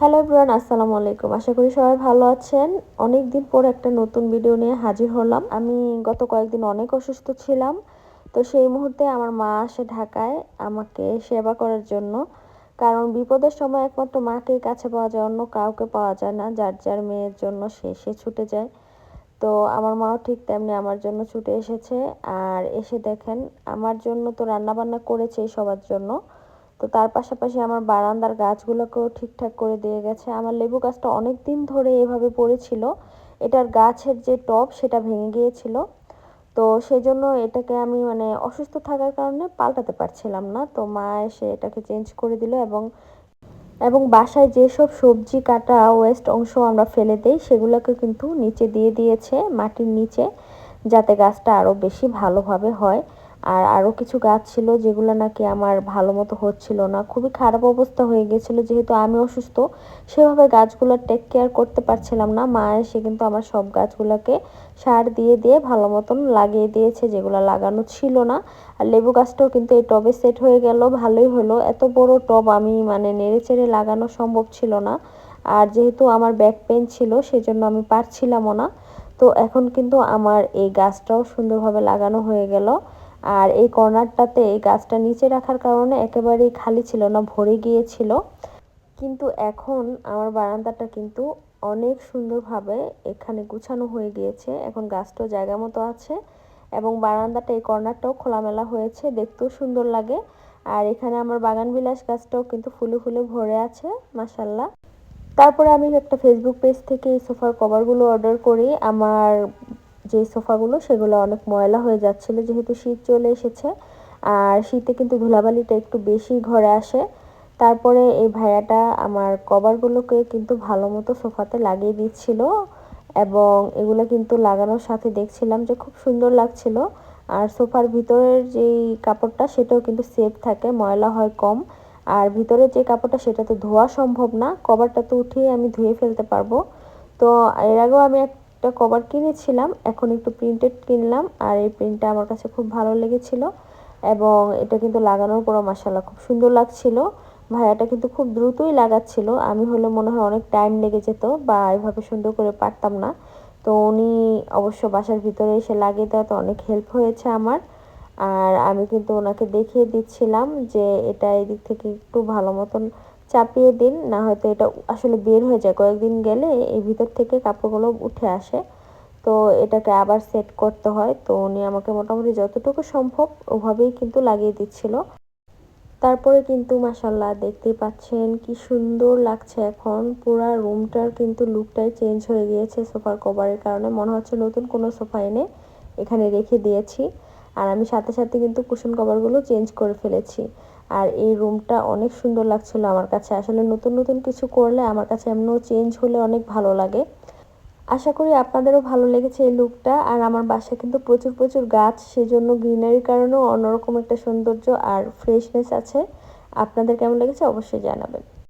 Hello everyone, আসসালামু আলাইকুম। আশা করি সবাই ভালো আছেন। অনেক দিন পর একটা নতুন ভিডিও নিয়ে হাজির হলাম। আমি গত কয়েকদিন অনেক অসুস্থ ছিলাম। তো সেই মুহূর্তে আমার মা আসে ঢাকায় আমাকে সেবা করার জন্য। কারণ বিপদের সময় একমাত্র মাকে কাছে পাওয়া যায়, অন্য কাউকে পাওয়া যায় না। যার যার মেয়ের জন্য সে সে ছুটে যায়। তো আমার মাও ঠিক তেমনি আমার জন্য ছুটে এসেছে। আর এসে দেখেন, আমার জন্য তো রান্নাবান্না করেছে সবার জন্য। তো তার পাশাপাশি আমার বারান্দার গাছগুলোকেও ঠিকঠাক করে দিয়ে গেছে। আমার লেবু গাছটা অনেক দিন ধরে এভাবে পড়েছিল। এটার গাছের যে টব সেটা ভেঙে গিয়েছিল। তো সেই জন্য এটাকে আমি মানে অসুস্থ থাকার কারণে পাল্টাতে পারছিলাম না। তো মা এসে এটাকে চেঞ্জ করে দিল এবং এবং বাসায় যেসব সবজি কাটা ওয়েস্ট অংশ আমরা ফেলে দেই, সেগুলোকে কিন্তু নিচে দিয়ে দিয়েছে মাটির নিচে, যাতে গাছটা আরও বেশি ভালোভাবে হয়। আর আরও কিছু গাছ ছিল যেগুলো নাকি আমার ভালো মতো হচ্ছিল না। খুবই খারাপ অবস্থা হয়ে গেছিল, যেহেতু আমি অসুস্থ, সেভাবে গাছগুলো টেক কেয়ার করতে পারছিলাম না। মা এসে কিন্তু আমার সব গাছগুলোকে সার দিয়ে দিয়ে ভালো মতন লাগিয়ে দিয়েছে, যেগুলো লাগানো ছিল না। আর লেবু গাছটাও কিন্তু এই টবে সেট হয়ে গেল, ভালোই হলো। এত বড় টব আমি মানে নেড়ে চেড়ে লাগানো সম্ভব ছিল না। আর যেহেতু আমার ব্যাক পেন ছিল, সেজন্য আমি পারছিলামও না। তো এখন কিন্তু আমার এই গাছটাও সুন্দরভাবে লাগানো হয়ে গেল। আর এই কর্নারটাতে এই গাছটা নিচে রাখার কারণে একেবারেই খালি ছিল না, ভরে গিয়েছিল। কিন্তু এখন আমার বারান্দাটা কিন্তু অনেক সুন্দরভাবে এখানে গুছানো হয়ে গিয়েছে। এখন গাছটাও জায়গা মতো আছে এবং বারান্দাটা, এই কর্নারটাও খোলামেলা হয়েছে, দেখতেও সুন্দর লাগে। আর এখানে আমার বাগান বিলাস গাছটাও কিন্তু ফুলে ফুলে ভরে আছে মাসাল্লাহ তারপরে আমি একটা ফেসবুক পেজ থেকে এই সোফার কভারগুলো অর্ডার করি। আমার যে সোফাগুলো, সেগুলো অনেক ময়লা হয়ে যাচ্ছিল যেহেতু শীত চলে এসেছে। আর শীতে কিন্তু ধুলাবালিটা একটু বেশি ঘরে আসে। তারপরে এই ভাইয়াটা আমার কভারগুলোকে কিন্তু ভালো মতো সোফাতে লাগিয়ে দিচ্ছিল এবং এগুলো কিন্তু লাগানোর সাথে দেখছিলাম যে খুব সুন্দর লাগছিল। আর সোফার ভিতরের যেই কাপড়টা, সেটাও কিন্তু সেফ থাকে, ময়লা হয় কম। আর ভিতরের যে কাপড়টা, সেটা তো ধোয়া সম্ভব না, কভারটা তো উঠিয়ে আমি ধুয়ে ফেলতে পারব। তো এর আগেও আমি একটা কভার কিনেছিলাম, এখন একটু প্রিন্টেড কিনলাম আর এই প্রিন্টটা আমার কাছে খুব ভালো লেগেছিল এবং এটা কিন্তু লাগানোর পরও মাসাল্লাহ খুব সুন্দর লাগছিল। ভাইয়াটা কিন্তু খুব দ্রুতই লাগাচ্ছিল, আমি হলে মনে হয় অনেক টাইম লেগে যেত বা এভাবে সুন্দর করে পারতাম না। তো উনি অবশ্য বাসার ভিতরে এসে লাগিয়ে দেওয়াতে অনেক হেল্প হয়েছে আমার। আর আমি কিন্তু ওনাকে দেখিয়ে দিচ্ছিলাম যে এটা এদিক থেকে একটু ভালো মতন চাপিয়ে দিন, না হয়তো এটা আসলে বের হয়ে যায়। কয়েকদিন গেলে এই ভিতর থেকে কাপড়গুলো উঠে আসে। তো এটাকে আবার সেট করতে হয়। তো উনি আমাকে মোটামুটি যতটুকু সম্ভব ওভাবেই কিন্তু লাগিয়ে দিচ্ছিল। তারপরে কিন্তু মাসাল্লাহ দেখতেই পাচ্ছেন কি সুন্দর লাগছে এখন। পুরা রুমটার কিন্তু লুকটাই চেঞ্জ হয়ে গিয়েছে সোফার কভারের কারণে। মনে হচ্ছে নতুন কোনো সোফা এনে এখানে রেখে দিয়েছি। আর আমি সাথে সাথে কিন্তু কুশন কভারগুলো চেঞ্জ করে ফেলেছি। আর এই রুমটা অনেক সুন্দর লাগছিল আমার কাছে। আসলে নতুন নতুন কিছু করলে আমার কাছে এমনও চেঞ্জ হলে অনেক ভালো লাগে। আশা করি আপনাদেরও ভালো লেগেছে এই লুকটা আর আমার বাসায় কিন্তু প্রচুর প্রচুর গাছ, সেজন্য গ্রিনারির কারণেও অন্যরকম একটা সৌন্দর্য আর ফ্রেশনেস আছে। আপনাদের কেমন লেগেছে অবশ্যই জানাবেন।